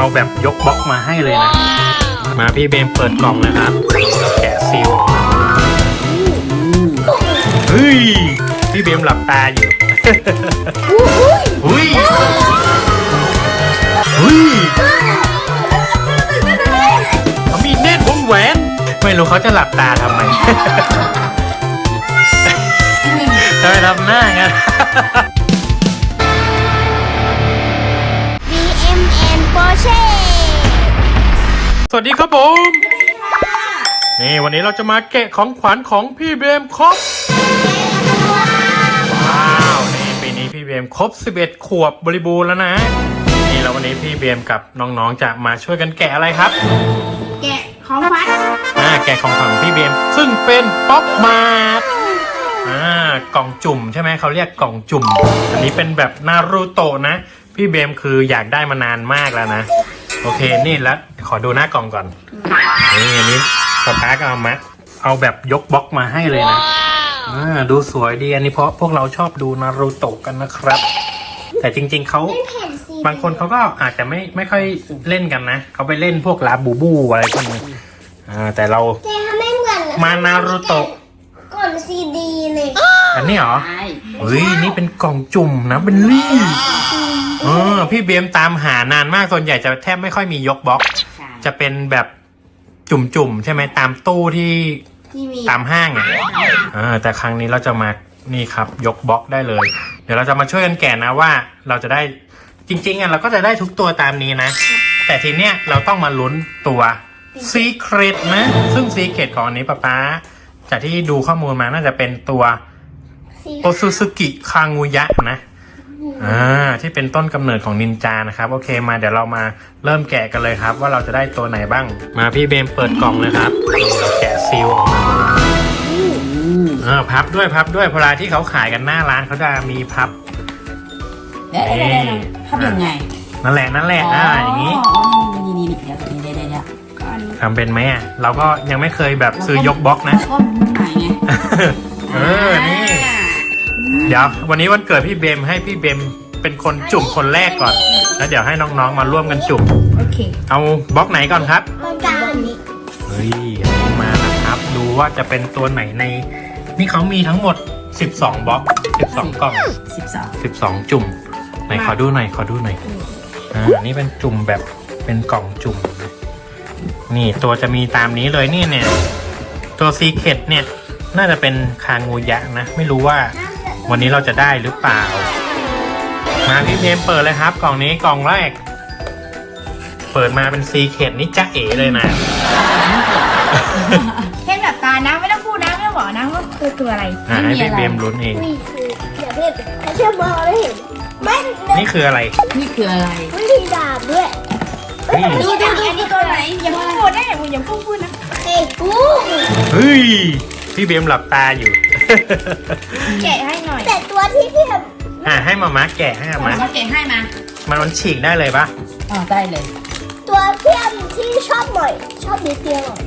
เอาแบบยกบล็อกมาให้เลยนะ มาพี่เบมเปิดกล่องนะครับแกะซีลออกมาเฮ้ยพี่เบมหลับตาอยู่เฮ้ยเฮ้ยเขามีเนตรวงแหวน ไม่รู้เขาจะหลับตาทำไมทำไมทำหน้างั้น สวัสดีครับผม นี่วันนี้เราจะมาแกะของขวัญของพี่เบมครบว้าวนี่ปีนี้พี่เบมครบ 11 ขวบบริบูรณ์แล้วนะ นี่แล้ววันนี้พี่เบมกับน้องๆจะมาช่วยกันแกะอะไรครับ แกะของฟัดอ่าแกะของขวัญของพี่เบมซึ่งเป็นป๊อปมาร์ทอ่ากล่องจุ่มใช่ไหมเขาเรียกกล่องจุ่ม อันนี้เป็นแบบนารูโตะนะ พี่เบมคืออยากได้มานานมากแล้วนะ โอเค นี่แล้วขอดูหน้ากล่องก่อน นี่อันนี้ป๊าป๊าก็เอามา เอาแบบยกบล็อกมาให้เลยนะอ่าดูสวยดี อันนี้เพราะพวกเราชอบดูนารูโตะกันนะครับ แต่จริง ๆเขาแผ่นซีบางคนเขาก็อาจจะไม่ไม่ค่อยเล่นกันนะ เขาไปเล่นพวกลาบูบูอะไรพวกนี้อ่าแต่เราเจ๊ทำไม่เหมือนมานารูโตะก่อนซีดีเลย อันนี้เหรอใช่เฮ้ย นี่เป็นกล่องจุ่มนะ เป็นลี่ เออพี่เบมตามหานานมากส่วนใหญ่จะแทบไม่ค่อยมียกบล็อกใช่จะเป็นแบบจุ่มๆใช่ไหมตามตู้ที่ที่มีตามห้างอะเออแต่ครั้งนี้เราจะมานี่ครับ ยกบล็อกได้เลย เดี๋ยวเราจะมาช่วยกันแกะนะว่าเราจะได้จริงๆอะเราก็จะได้ทุกตัวตามนี้นะ แต่ทีเนี้ยเราต้องมาลุ้นตัวซีเครตนะ ซึ่งซีเครตของอันนี้ป๊าป๊าจากที่ดูข้อมูลมาน่าจะเป็นตัวซีโอซูซูกิคางูยะนะ อ่าที่เป็นต้นกำเนิดของนินจานะครับ โอเคมาเดี๋ยวเรามาเริ่มแกะกันเลยครับ ว่าเราจะได้ตัวไหนบ้าง มาพี่เบมเปิดกล่องเลยครับเราแกะซีลออกมาอ่าพับด้วยพับด้วยเวลาที่เขาขายกันหน้าร้านเขาจะมีพับเดี๋ยวเดี๋ยวเดี๋ยวเดี๋ยวทำยังไงนั่นแหละนั่นแหละอ่าอย่างนี้อ๋อนี่นี่นี่เดี๋ยวเดี๋ยวเดี๋ยวเดี๋ยวเดี๋ยวก่อนทำเป็นไหมอะเราก็ยังไม่เคยแบบซื้อยกบล็อกนะแล้วก็มุมไหนไงเออนี่ เดี๋ยววันนี้วันเกิดพี่เบมให้พี่เบมเป็นคนจุ่มคนแรกก่อน แล้วเดี๋ยวให้น้องๆมาร่วมกันจุ่ม โอเคเอาบล็อกไหนก่อนครับตรงกลางนี้เฮ้ยอันนี้มานะครับ ดูว่าจะเป็นตัวไหนใน นี่เขามีทั้งหมด 12บล็อก12กล่อง สิบสอง12 จุ่มไหนขอดูหน่อยขอดูหน่อยอ่านี่เป็นจุ่มแบบเป็นกล่องจุ่มนะนี่ตัวจะมีตามนี้เลยนี่เนี่ย ตัวซีเคดเนี่ย น่าจะเป็นคางูยะนะ ไม่รู้ว่า วันนี้เราจะได้หรือเปล่า มาพี่เพมเปิดเลยครับ กล่องนี้กล่องแรก เปิดมาเป็นซีเคดนี่จะเอ๋เลยนะแค่แบบตานะไม่ต้องพูดนะไม่ต้องบอกนะว่าคือตัวอะไรอ่าให้พี่เบมลุ้นเอง นี่คือเดี๋ยวเพื่อนถ้าเชื่อมองไม่เห็นไม่นี่คืออะไรนี่คืออะไรไม่มีดาบด้วยเฮ้ยดูดูดูอันนี้ตัวไหนอย่าเพิ่งพูดนะอย่าเพิ่งอย่าเพิ่งพูดนะเฮ้ยอู้เฮ้ยพี่เบมหลับตาอยู่ แกะให้หน่อยแต่ตัวที่พี่ทอ่าให้มาม่าแกะให้มาม่ามาเก็บให้มา มันมันฉีกได้เลยปะอ๋อได้เลยำตัวพี่ทำที่ชอบบ่อย ชอบดีเตียงหน่อย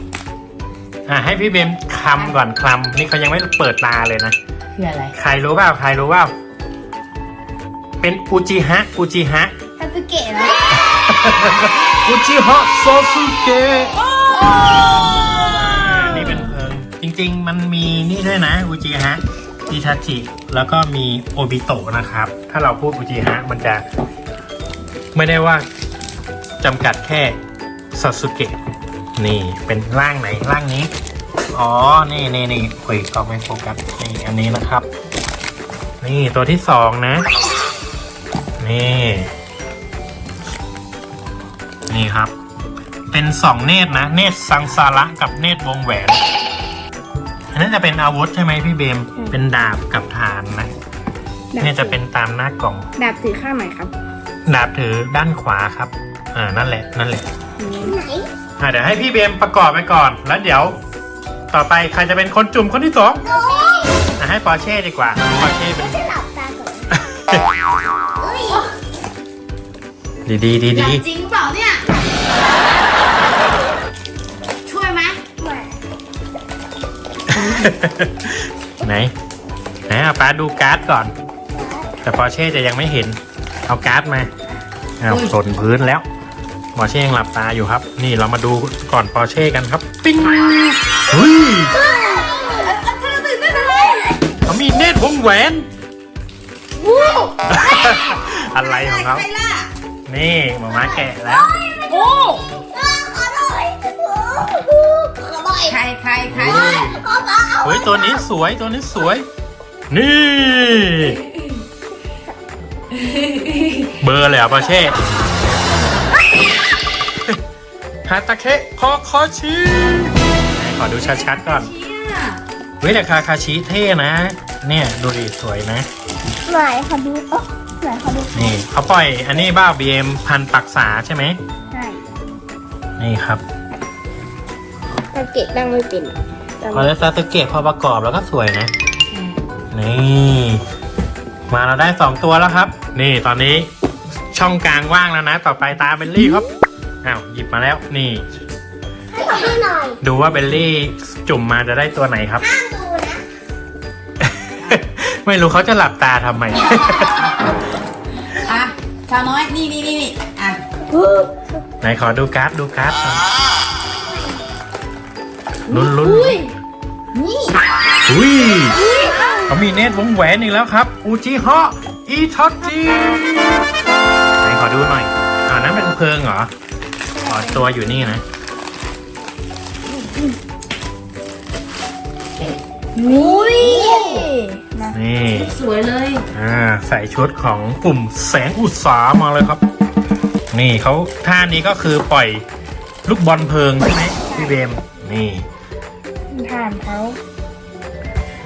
อ่าให้พี่เบมคลำก่อนคลำนี่เขายังไม่เปิดตาเลยนะ คืออะไรใครรู้เปล่าใครรู้เปล่าเป็นอุจิฮะอุจิฮะทาสึเกะนะอุจิฮะโซซุเกะนี่เป็นเออ จริงๆ มันมีนี่ด้วยนะอุจิฮะอิทาจิแล้วก็มีโอบิโตะนะครับ ถ้าเราพูดอุจิฮะมันจะไม่ได้ว่าจำกัดแค่ซาสึเกะนี่เป็นร่างไหนร่างนี้ อ๋อ นี่นี่นี่คุยกล้องไม่โฟกัสนี่อันนี้นะครับ นี่ตัวที่สองนะ นี่ นี่ครับ เป็นสองเนตรนะ เนตรสังสาระกับเนตรวงแหวน อันนั้นจะเป็นอาวุธใช่ไหมพี่เบม เป็นดาบกับฐานนะเนี่ยจะเป็นตามหน้ากล่อง ดาบถือข้างไหนครับ ดาบถือด้านขวาครับ อ่า นั่นแหละ นั่นแหละไหนอ่าเดี๋ยวให้พี่เบมประกอบไปก่อน แล้วเดี๋ยว ต่อไปใครจะเป็นคนจุ่มคนที่สองโอ้ยอะให้ปอร์เช่ดีกว่า ปอร์เช่เป็นไม่ใช่หลับตาก่อนดีดีดีดีจริง ไหนไหนเอาป้าดูการ์ดก่อน แต่ปอร์เช่จะยังไม่เห็น เอาการ์ดมาเอาสนพื้นแล้วปอร์เช่ยังหลับตาอยู่ครับ นี่เรามาดูก่อนปอร์เช่กันครับ ปิ้งเฮ้ยเขามีเนตรวงแหวนอะไรของเขาใครล่ะนี่หมามาแกะแล้วโอ้ ใครใครใครขอมาเอาเฮ้ยตัวนี้สวยตัวนี้สวย นี่ เบอร์เลยเหรอะปอร์เช่ฮาตาเคะคอคอชิไหนขอดูชัดๆก่อนเนี่ยเฮ้ยแต่คาคาชิเท่นะ เนี่ยดูดิสวยนะไหนขอดูเอ๋อไหนขอดูนี่เขาปล่อยอันนี้บ้าบีเอ็มพันปักษาใช่ไหมใช่นี่ครับ แต่เกะนั่งไม่เป็นพอแล้วซาสึเกะพอประกอบแล้วก็สวยนะ นี่ มาเราได้สองตัวแล้วครับ นี่ตอนนี้ช่องกลางว่างแล้วนะ ต่อไปตาเบลลี่ครับ อ้าวหยิบมาแล้วนี่ ให้ขอดูหน่อยดูว่าเบลลี่จุ่มมาจะได้ตัวไหนครับ ห้ามดูนะไม่รู้เขาจะหลับตาทำไม อะสาวน้อย นี่นี่นี่นี่อะ ไหนขอดูการ์ดดูการ์ดหน่อย ลุ้นลุ้นนี่อุ้ยเขามีเนตรวงแหวนอีกแล้วครับ อูจิฮะอีทอจิไหนขอดูหน่อยอ่านั้นเป็นเพลิงเหรออ๋อตัวอยู่นี่นะอุ้ยนี่สวยเลยอ่าใส่ชุดของกลุ่มแสงอุตสามาเลยครับ นี่เขาท่านี้ก็คือปล่อยลูกบอลเพลิงใช่ไหมพี่เบมนี่ ฐานเขา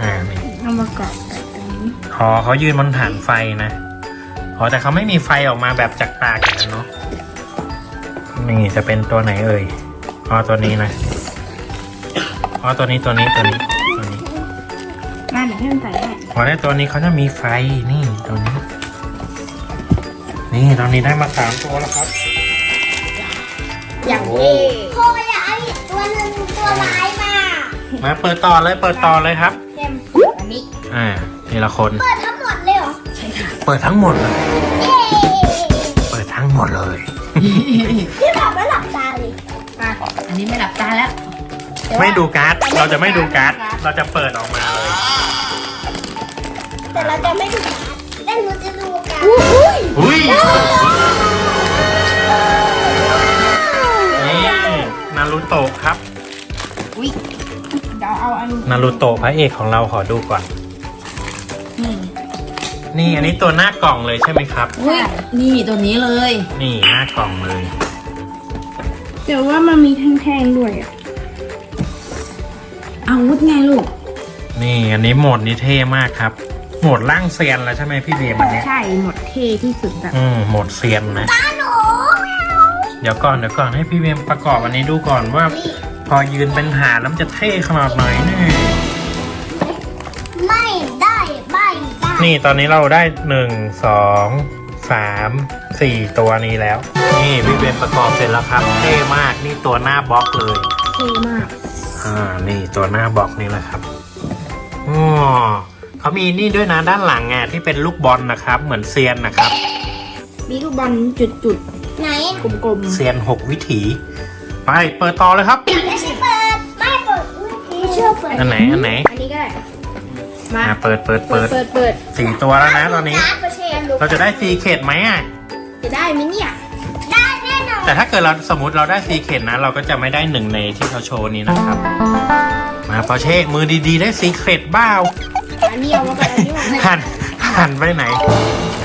อ่านี่เอามากรอบกันตรงนี้อ๋อเขายืนบนฐานไฟนะอ๋อแต่เขาไม่มีไฟออกมาแบบจากปากอย่างนั้นเนาะนี่จะเป็นตัวไหนเอ่ยอ๋อตัวนี้นะอ๋อตัวนี้ตัวนี้ตัวนี้ตัวนี้มาเดี๋ยวให้มันใส่ให้พอได้ตัวนี้เขาจะมีไฟนี่ตัวนี้ นี่ตอนนี้ได้มาสามตัวแล้วครับอย่างนี้พ่ออยากให้ตัวหนึ่งตัวร้าย มามาเปิดต่อเลยเปิดต่อเลยครับเต็มอันนี้ อ่าทีละคน เปิดทั้งหมดเลยเหรอ เปิดทั้งหมดเลย เย้เปิดทั้งหมดเลย พี่บอกว่าหลับตาเลยอะอันนี้ไม่หลับตาแล้วไม่ดูการ์ด เราจะไม่ดูการ์ด เราจะเปิดออกมาเลย แต่เราจะไม่ดูการ์ดแต่หนูจะดูการ์ดอุ้ยนี่ นารูโตะครับ นนารูโตะพระเอกของเราขอดูก่อน นี่นี่อันนี้ตัวหน้ากล่องเลยใช่ไหมครับ อุ้ยนี่ตัวนี้เลย นี่หน้ากล่องเลยเดี๋ยวว่ามันมีแท่งๆด้วยอะอาวุธไงลูก นี่อันนี้โหมดนี้เท่มากครับ โหมดล่างเซียนแล้วใช่ไหมพี่เบมอันเนี้ยใช่หมดเท่ที่สุดแบบอืมโหมดเซียนนะหนูเดี๋ยวก่อนเดี๋ยวก่อนให้พี่เบมประกอบอันนี้ดูก่อนว่า พอยืนเป็นหาดแล้วมันจะเท่ขนาดไหนเนี่ยไม่ได้ไม่ได้นี่ตอนนี้เราได้หนึ่งสองสามสี่ตัวนี้แล้ว นี่พี่เบมประกอบเสร็จแล้วครับเท่มากนี่ตัวหน้าบล็อกเลยเท่มากอ่านี่ตัวหน้าบล็อกนี่แหละครับอ๋อเขามีนี่ด้วยนะด้านหลังอะที่เป็นลูกบอลนะครับ เหมือนเซียนนะครับ มีลูกบอลจุดไหนๆกลมเซียนหกวิถี ไปเปิดต่อเลยครับ ไม่ใช่เปิด ไม่เปิดไม่เชื่อเปิดอันไหนอันไหนๆอันนี้ก็ได้มาอ่าเปิดเปิดเปิเปิดดเปิดเปิดสี่ตัวแล้วนะตอนนี้การ์ดประเชนเราจะได้ซีเคดไหมอะ จะได้ไหมเนี่ยได้แน่นอนแต่ถ้าเกิดเราสมมติเราได้ซีเคดนะ เราก็จะไม่ได้หนึ่งในที่เขาโชว์นี้นะครับ มาพอเช่มือดีๆ ได้ซีเคดบ้าอันนี้เอามาก่อนอันนี้ออกมาหันหันไปไหน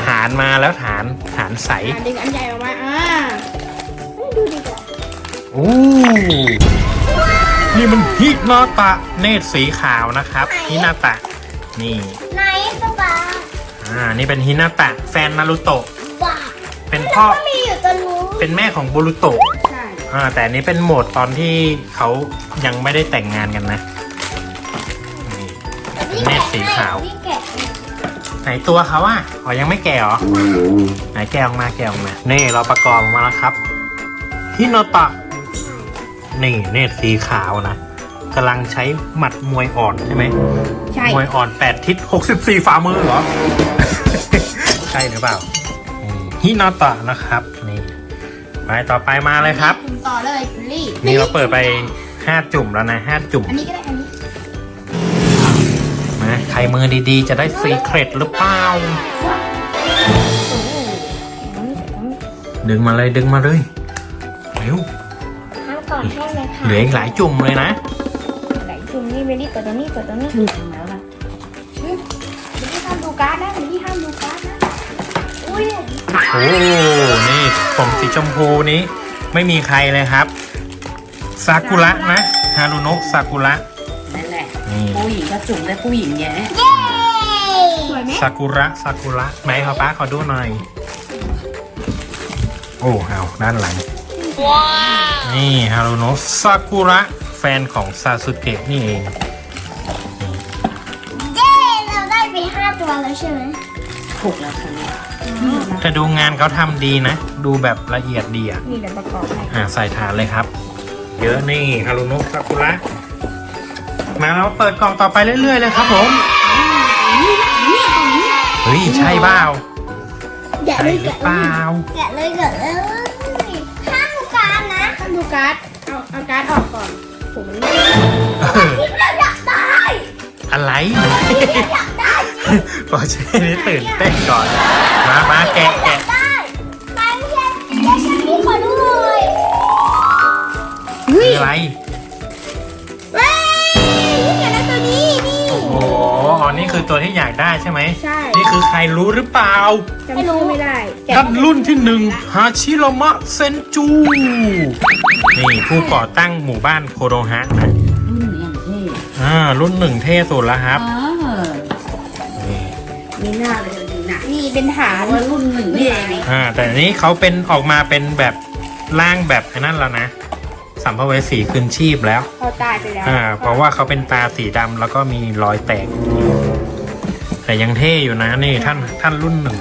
ฐานมาแล้วฐานฐานใส อะดึงอันใหญ่ออกมาอ่าดูดีกว่า โอ้นี่มันฮินาตะเนตรสีขาวนะครับฮินาตะ นี่ไหนป๊าป๊าอ่านี่เป็นฮินาตะแฟนนารูโตะว้าเป็นพ่อก็มีอยู่ตรงนู้นเป็นแม่ของบูรุโตะใช่อ่าแต่อันนี้เป็นโหมดตอนที่เขายังไม่ได้แต่งงานกันนะนี่เนตรสีขาว นี่แกะไหนตัวเขาอะอ๋อยังไม่แก่เหรอ ไหนแกะออกมาแกะออกมา นี่เราประกอบออกมาแล้วครับฮิโนตะ นี่เนตรสีขาวนะกำลังใช้หมัดมวยอ่อนใช่ไหมใช่ มวยอ่อน 8 ทิศ 64ฝ่ามือเหรอ ใช่หรือเปล่านี่ฮินาตะนะครับ นี่ไปต่อไปมาเลยครับ จุ่มต่อเลยจุลี่นี่เราเปิดไปห้าจุ่มแล้วนะห้าจุ่มอันนี้ก็ได้อันนี้นะใครมือดีๆ จะได้ซีเครตหรือเปล่า ดึงมาเลยดึงมาเลย เร็วห้าม ก่อนให้เลยค่ะเหลืออีกหลายจุ่มเลยนะ ไหนจุ่มนี่เบลลี่เปิดตรงนี้เปิดตรงนี้ถึงแล้วล่ะเบลลี่ห้ามดูการ์ดนะเบลลี่ห้ามดูการ์ดนะ อุ้ยโอ้นี่ผมสีชมพูนี้ ไม่มีใครเลยครับ ซากุระนะ ฮารุโนะซากุระ นั่นแหละ นี่ผู้หญิงก็จุ่มได้ผู้หญิงแย่เย้สวยไหมซากุระ ซากุระ ไหนขอป้าขอดูหน่อย โอ้เอาด้านหลัง นี่ฮารุโนะซากุระแฟนของซาสึเกะนี่เองเย้เราได้ไปห้าตัวแล้วใช่ไหมถูกแล้วค่ะเนี่ยแต่ดูงานเขาทำดีนะ ดูแบบละเอียดดีอะนี่เดี๋ยวประกอบให้อ่าใส่ฐานเลยครับ เยอะนี่ฮารุโนะซากุระมาเราเปิดกล่องต่อไปเรื่อยๆเลยครับผม เฮ้ย ใช่เปล่า แกะใช่เลยหรือแกะเปล่า แกะเลยแกะเลย การ์ด เอาเอาการ์ดออกก่อน ผมมันพี่เราอยากได้อะไรอยากได้จริงปอเช่นี่ตื่นเต้นก่อน มามาแกะอยาแกะกได้ไม่ใช่ไม่ใช่พี่ขอดูหน่อยคืออะไร นี่คือตัวที่อยากได้ใช่ไหมใช่ นี่คือใครรู้หรือเปล่าจำชื่อไม่ได้แกะท่านรุ่นที่หนึ่งฮาชิโรมะเซนจู นี่ผู้ก่อตั้งหมู่บ้านโคโรฮะนะรุ่นอย่างเท่อ่ารุ่นหนึ่งเท่สุดแล้วครับอ๋อนี่มีหน้าเลยดีนะนี่เป็นฐานว่ารุ่นหนึ่งนี่เองอ่าแต่อันนี้เขาเป็นออกมาเป็นแบบร่างแบบไอ้นั่นแล้วนะ สัมภเวสีคืนชีพแล้ว เขาตายไปแล้วอ่า เพราะว่าเขาเป็นตาสีดำแล้วก็มีรอยแตก แต่ยังเท่อยู่นะนี่ท่านท่านรุ่นหนึ่ง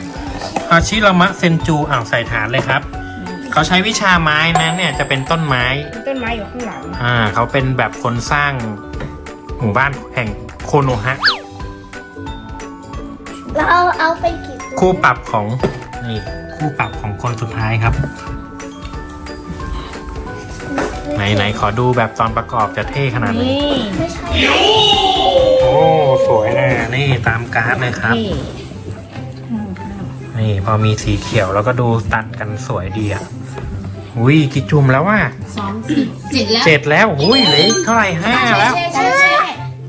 อาชิรามะเซนจูอ่าวใส่ฐานเลยครับ เขาใช้วิชาไม้นะเนี่ยจะเป็นต้นไม้ มีต้นไม้อยู่ข้างหลังอ่า เขาเป็นแบบคนสร้างหมู่บ้านแห่งโคโนฮะเราเอาเอาไปกี่ตัวคู่ปรับของนี่คู่ปรับของคนสุดท้ายครับไห นไหนขอดูแบบตอนประกอบจะเท่ขนาดไหนนี่ไม่ใช่โอ้สวยนะนี่ตามการ์ดเลยครับ นี่นี่พอมีสีเขียวแล้วก็ดูตัดกันสวยดีอะอุ้ยกี่จุ่มแล้วว่ะสองสี่เจ็ดแล้วเจ็ดแล้วอุ้ยเหลืออกเท่าไหร่ห้าแล้วใช่ใช่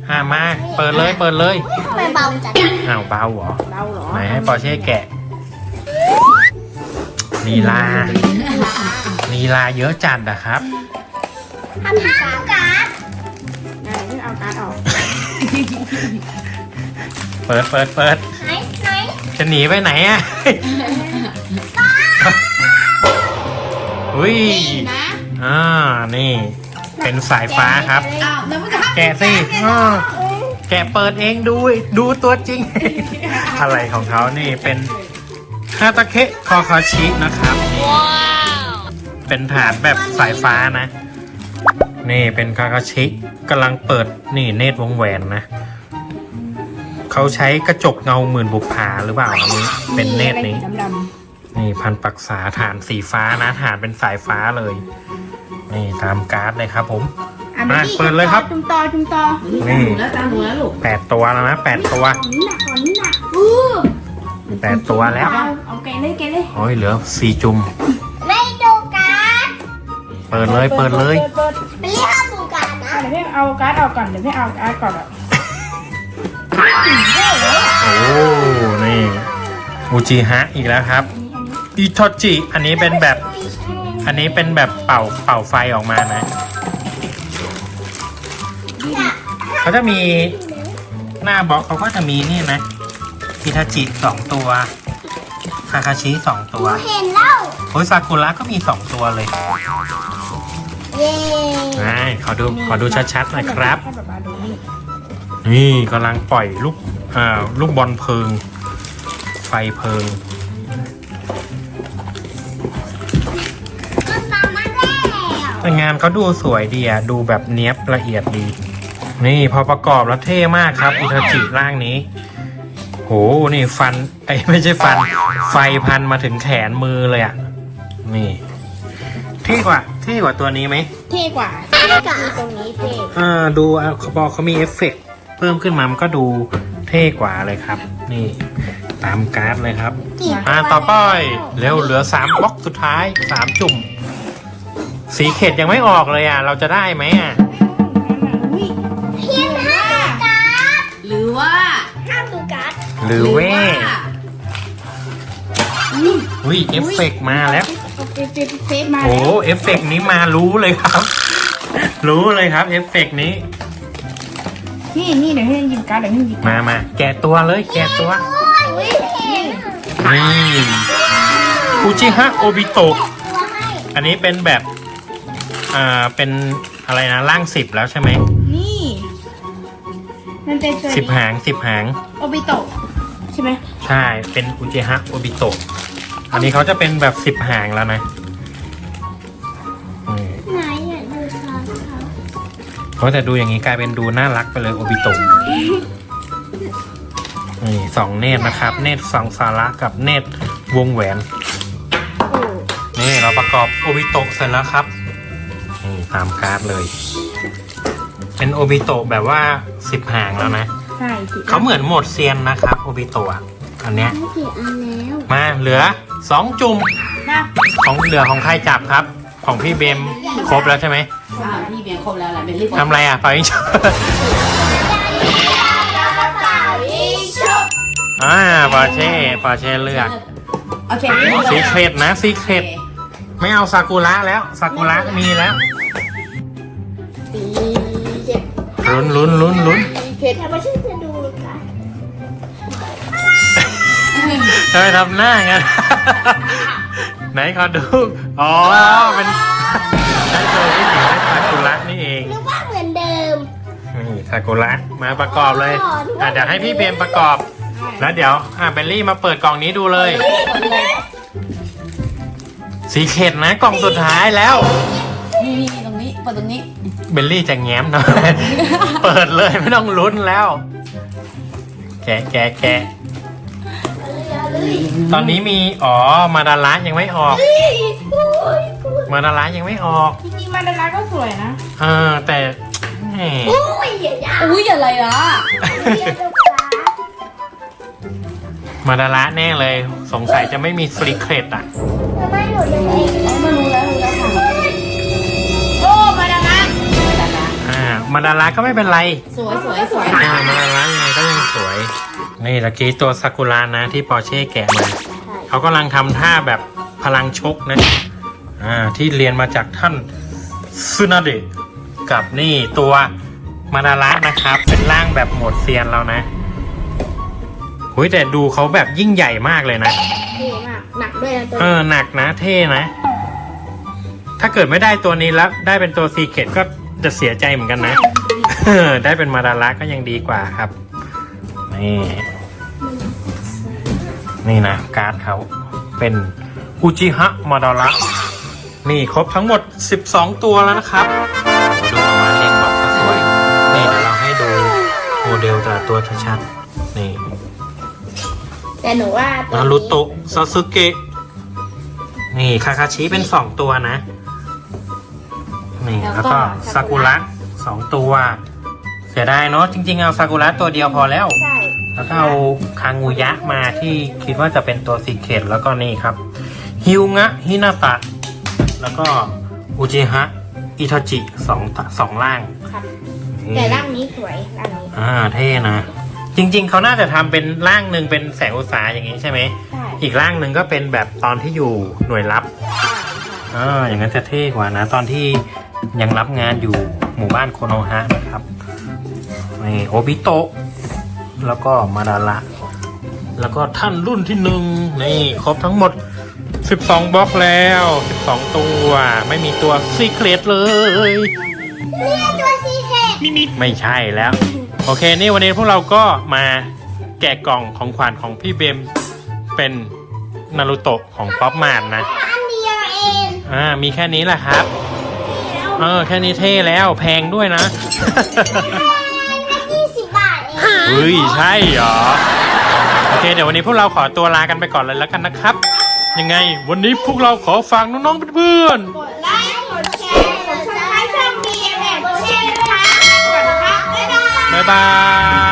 ห้ามาเปิดเลยเปิดเลยทำไมเบาจังอ้าวเบาเหรอเบาเหรอไหนให้ปอเช่แกะลีลาลีลาเยอะจัดอะครับ ทำห้ามการ์ดไหนไม่เอาการ์ดออกเปิดเปิดเปิดไหนไหนจะหนีไปไหนอะอุ้ยนะอ่านี่ เป็นสายฟ้าครับ อ้าวแล้วมันจะทำแกะสิอ้อแกะเปิดเองดูดูตัวจริง อะไรของเขานี่เป็นฮาตาเคะคอคาชินะครับ เป็นฐานแบบสายฟ้านะ นี่เป็นคาคาชิกำลังเปิดนี่เนตรวงแหวนนะ เขาใช้กระจกเงาหมื่นบุปผาหรือเปล่าอันนี้เป็นเนตรนี้ ดำนี่พันปักษาฐานสีฟ้านะฐานเป็นสายฟ้าเลย นี่ตามการ์ดเลยครับผม ๆอะมานี่เปิดเลยครับ จุ่มต่อจุ่มต่อนี่ตามหนูแล้วตามหนูแล้วลูกแปดตัวแล้วนะแปดตัวขอนี้หนักขอนี้หนักอู้แปดตัวแล้ว เอาเอาแกะเลยแกะเลยโอ้ยเหลือสี่จุ่มไม่ดูการ์ด เปิดเลยเปิดเลย เปิดไปเรียกห้ามดูการ์ดนะอะเดี๋ยวพี่เอาการ์ดออกก่อนเดี๋ยวพี่เอาการ์ดก่อนอะโอ้นี่อูจิฮะอีกแล้วครับอิโทจิอันนี้เป็นแบบ อันนี้เป็นแบบเป่าเป่าไฟออกมานะเขาจะมีหน้าบล็อกเขาก็จะมีนี่นะอิทาจิสองตัวคาคาชิสองตัว เห็นแล้วโอ้ยซากุระก็มีสองตัวเลย เย้อ่าขอดูขอดูชัดๆหน่อยครับ ให้ป๊าป๊าดูนี่นี่กำลังปล่อยลูกอ่าลูกบอลเพลิง ไฟเพลิงมันตามมาแล้วแต่งานเขาดูสวยดีอะดูแบบเนี้ยบละเอียดดี นี่พอประกอบแล้วเท่มากครับ อุทาจิร่างนี้ โห นี่ฟันไอ้ยไม่ใช่ฟัน ไฟพันมาถึงแขนมือเลยอะนี่เท่กว่า เท่กว่าตัวนี้ไหมเท่กว่าเท่กว่าตรงนี้เท่เออดูอะเขาบอกเขามีเอฟเฟกต์เพิ่มขึ้นมามันก็ดูเท่กว่าเลยครับ นี่ตามการ์ดเลยครับกี่อ่าต่อไปเร็วเหลือสามบล็อกสุดท้ายสามจุ่ม สีเข็ดยังไม่ออกเลยอะ เราจะได้ไหมอะอุ้ยเพียงห้าการ์ดหรือว่าห้ามดูการ์ดหรือเว้ว่าอุ้ยเอฟเฟกต์มาแล้ว เอาเฟซเฟซเฟซมาโอ้แล้วเอฟเฟกต์นี้มารู้เลยครับ รู้เลยครับเอฟเฟกต์นี้ นี่นี่เดี๋ยวให้หยิบการ์ดเดี๋ยวให้หยิบมามาแกะตัวเลยแกะตัวอุ้ยเห็นนี่อุจิฮะโอบิโตะตัวให้อันนี้เป็นแบบ อ่าเป็นอะไรนะร่างสิบแล้วใช่ไหมนี่ มันเป็นตัวสิบหางสิบหางโอบิโตะใช่ไหมใช่เป็นอุจิฮะโอบิโตะ อันนี้เขาจะเป็นแบบสิบหางแล้วนะอืมไหนอะดูเขาเขาเพราะแต่ดูอย่างนี้กลายเป็นดูน่ารักไปเลยโอบิโตะนี่สองเนตรนะครับ เนตรสองสาระกับเนตรวงแหวนโอ้นี่เราประกอบโอบิโตะเสร็จแล้วครับนี่ตามการ์ดเลย เป็นโอบิโตะแบบว่าสิบหางแล้วนะใช่สิเขาเหมือนโหมดเซียนนะครับโอบิโตะอะอันเนี้ยได้กี่อันแล้ว มาเหลือ สองจุ่มนะของเหลือของใครจับครับ ของพี่เบมครบแล้วใช่ไหมอ่าพี่เบียร์ครบแล้วแหละเป็นรีบทำอะไรอะไปยิงฉุบเป่ายิงชุบอ่าปอร์เช่ปอร์เช่เลือกโอเคซีเครตนะซีเครตไม่เอาซากุระแล้วซากุระมีแล้วตีเจ็บลุ้นลุ้นลุ้นลุ้นเพชรทำไมฉันจะดูกันทำไมทำหน้างั้น ไหนขอดู อ๋อ เป็นได้ตัวผู้หญิงได้ซากุระนี่เองนึกว่าเหมือนเดิมนี่ซากุระมาประกอบเลยอะเดี๋ยวให้พี่เบมประกอบ แล้วเดี๋ยวอะเบลลี่มาเปิดกล่องนี้ดูเลย สีเข็ดนะกล่องสุดท้ายแล้ว นี่นี่ตรงนี้เปิดตรงนี้ เบลลี่จะแง้มหน่อย เปิดเลยไม่ต้องลุ้นแล้ว แกะแกะแกะ ตอนนี้มี อ๋อ มาดาระยังไม่ออก มาดาระยังไม่ออก จริงๆมันดาราก็สวยนะเออ แต่แหมอุ้ยอย่าอย่าอุ้ยอะไรล่ะเรียกดูการ์ดมาดาระแน่เลย สงสัยจะไม่มีสลิเครตอะ ทำไมหนูดูเองอ๋อมารู้แล้วรู้แล้วค่ะโอ้ มาดาราอ่า มาดาระก็ไม่เป็นไร สวยสวยสวยอ่ามาดาระยังไงก็ยังสวย นี่ตะกี้ตัวซากุระนะที่ปอร์เช่แกะมาเขากำลังทำท่าแบบพลังชกนะอ่าที่เรียนมาจากท่านซึนาเดะกับนี่ตัวมาดาระนะครับ เป็นร่างแบบโหมดเซียนแล้วนะหุยแต่ดูเขาแบบยิ่งใหญ่มากเลยนะ เท่มาก หนักด้วยนะตัวเออหนักนะเท่นะ ถ้าเกิดไม่ได้ตัวนี้แล้วได้เป็นตัวซีเคทก็จะเสียใจเหมือนกันนะ เออได้เป็นมาดาระก็ยังดีกว่าครับ นี่ นี่นะการ์ดเขาเป็นอุจิฮะมาดาระนี่ครบทั้งหมด 12 ตัวแล้วนะครับโอ้ดูออกมาเรียงบอกซะสวย นี่เดี๋ยวเราให้ดูโมเดลแต่ละตัวชัดๆนี่แต่หนูว่าตัวนารูโตะซาสึเกะนี่คาคาชิเป็นสองตัวนะ นี่แล้วก็ซากุระสองตัว เสียดายเนาะจริงๆเอาซากุระตัวเดียวพอแล้ว ใช่ แล้วก็เอาคางูยะมาที่คิดว่าจะเป็นตัวสีเขตแล้วก็นี่ครับ ฮิวงะฮินาตะ แล้วก็อุจิฮะ อิทาจิสองตะสองล่างครับนี่แต่ร่างนี้สวยร่างนี้อ่าเท่นะ จริง ๆ เขาน่าจะทำเป็นร่างหนึ่งเป็นแสงอุตสาอย่างนี้ใช่ไหมใช่อีกร่างหนึ่งก็เป็นแบบตอนที่อยู่หน่วยลับอ่าอย่างนั้นจะเท่กว่านะ ตอนที่ยังรับงานอยู่หมู่บ้านโคโนฮะนะครับนี่โอบิโตะ แล้วก็มาดาระแล้วก็ท่านรุ่นที่หนึ่งนี่ครบทั้งหมด 12บล็อกแล้ว 12 ตัว ไม่มีตัวซีเครตเลยเนี่ยตัวซีเคทไม่ใช่แล้ว โอเค นี่วันนี้พวกเราก็มาแกะกล่องของขวัญของพี่เบมเป็นนารูโตะของป๊อปมาร์นะอันเดียวเองอ่ามีแค่นี้แหละครับ เออ แค่นี้เท่แล้วแพงด้วยนะ ฮ้ยใช่เหรอ โอเค เดี๋ยววันนี้พวกเราขอตัวลากันไปก่อนเลยแล้วกันนะครับ ยังไง วันนี้พวกเราขอฝากน้องๆเพื่อนกดไลค์กดแชร์กดซับสไครต์ช่อง BMN กดแชร์ด้วยนะคะกดนะคะบ๊ายบายๆบ๊ายบาย